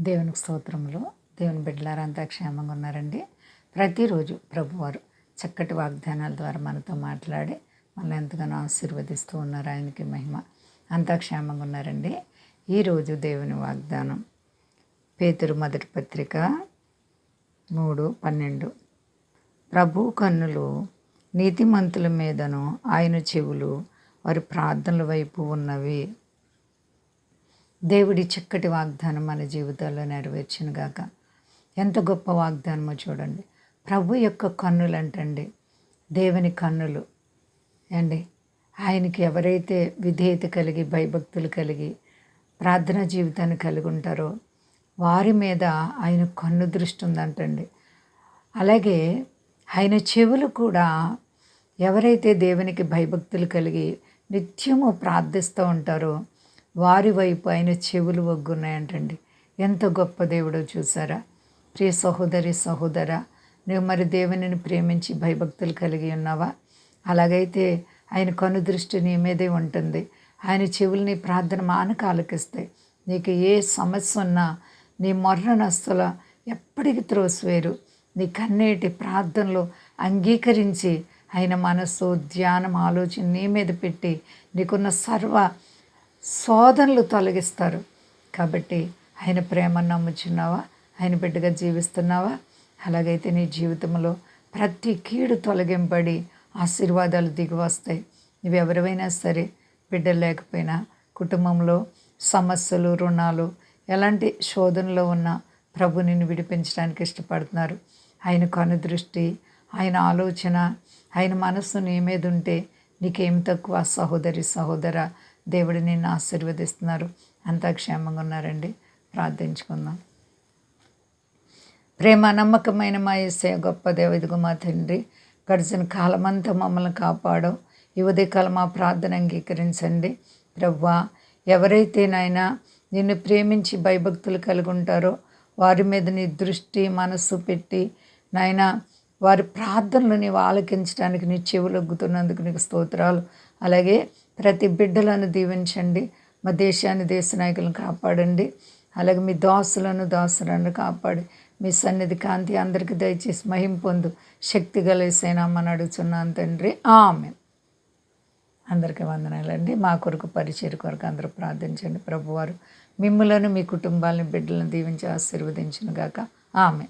దేవునికి స్తోత్రములు దేవుని బిడ్డలారంతా క్షేమంగా ఉన్నారండి. ప్రతిరోజు ప్రభువారు చక్కటి వాగ్దానాల ద్వారా మనతో మాట్లాడి మనల్ని ఎంతగానో ఆశీర్వదిస్తూ ఉన్నారు. ఆయనకి మహిమ. అంతా క్షేమంగా ఉన్నారండి. ఈరోజు దేవుని వాగ్దానం. పేతురు మొదటి పత్రిక మూడు పన్నెండు. ప్రభు కన్నులు నీతిమంతుల మీదను ఆయన చెవులు వారి ప్రార్థనల వైపు ఉన్నవి. దేవుడి చక్కటి వాగ్దానం మన జీవితాల్లో నెరవేర్చిన గాక ఎంత గొప్ప వాగ్దానమో చూడండి. ప్రభు యొక్క కన్నులు అంటండి దేవుని కన్నులు. అండి ఆయనకి ఎవరైతే విధేయత కలిగి భయభక్తులు కలిగి ప్రార్థనా జీవితాన్ని కలిగి ఉంటారో వారి మీద ఆయన కన్ను దృష్టి ఉందంటండి. అలాగే ఆయన చెవులు కూడా ఎవరైతే దేవునికి భయభక్తులు కలిగి నిత్యము ప్రార్థిస్తూ ఉంటారో వారి వైపు ఆయన చెవులు ఒగ్గున్నాయంటండి. ఎంత గొప్ప దేవుడో చూసారా? ప్రియ సహోదరి సహోదర నువ్వు మరి దేవునిని ప్రేమించి భయభక్తులు కలిగి ఉన్నావా? అలాగైతే ఆయన కను దృష్టి నీ మీదే ఉంటుంది. ఆయన చెవుల్ని ప్రార్థన మానక ఆలకిస్తాయి. నీకు ఏ సమస్య ఉన్నా నీ మొర్రనస్తుల ఎప్పటికీ త్రోసివేరు నీ కన్నేటి ప్రార్థనలు అంగీకరించి ఆయన మనస్సు ధ్యానం ఆలోచన నీ మీద పెట్టి నీకున్న సర్వ శోధనలు తొలగిస్తారు. కాబట్టి ఆయన ప్రేమను నమ్ముచున్నావా? ఆయన బిడ్డగా జీవిస్తున్నావా? అలాగైతే నీ జీవితంలో ప్రతి కీడు తొలగింపడి ఆశీర్వాదాలు దిగి వస్తాయి నువ్వు ఎవరివైనా సరే బిడ్డలు లేకపోయినా కుటుంబంలో సమస్యలు రుణాలు ఎలాంటి శోధనలో ఉన్న ప్రభు నిన్ను విడిపించడానికి ఇష్టపడుతున్నారు. ఆయన కనుదృష్టి ఆయన ఆలోచన ఆయన మనస్సు నీ మీద ఉంటే నీకేం తక్కువ సహోదరి సహోదర దేవుడు నిన్ను ఆశీర్వదిస్తున్నారు. అంతా క్షేమంగా ఉన్నారండి. ప్రార్థించుకుందాం. ప్రేమ నమ్మకమైన మా ఎస్ఏ గొప్ప దేవదిగు మా తండ్రి గడిచిన కాలమంతా మమ్మల్ని కాపాడో. ఈ ఉదయకాలం మా ప్రార్థన అంగీకరించండి. ప్రవ్వా ఎవరైతే నాయన నిన్ను ప్రేమించి భయభక్తులు కలిగి ఉంటారో వారి మీద నీ దృష్టి మనస్సు పెట్టి నాయన వారి ప్రార్థనలు నీవు ఆలకించడానికి నీ చెవులొగ్గుతున్నందుకు నీకు స్తోత్రాలు. అలాగే ప్రతి బిడ్డలను దీవించండి. మా దేశాన్ని దేశ నాయకులను కాపాడండి. అలాగే మీ దాసులను దాసులను కాపాడి మీ సన్నిధి కాంతి అందరికీ దయచేసి మహిం పొందు. శక్తి కలిసేనామని అడుగుతున్నాను తండ్రి. ఆమె అందరికీ వందనాలండి. మా కొరకు పరిచయ కొరకు అందరూ ప్రార్థించండి. ప్రభువారు మిమ్మలను మీ కుటుంబాలను బిడ్డలను దీవించి ఆశీర్వదించిన గాక ఆమె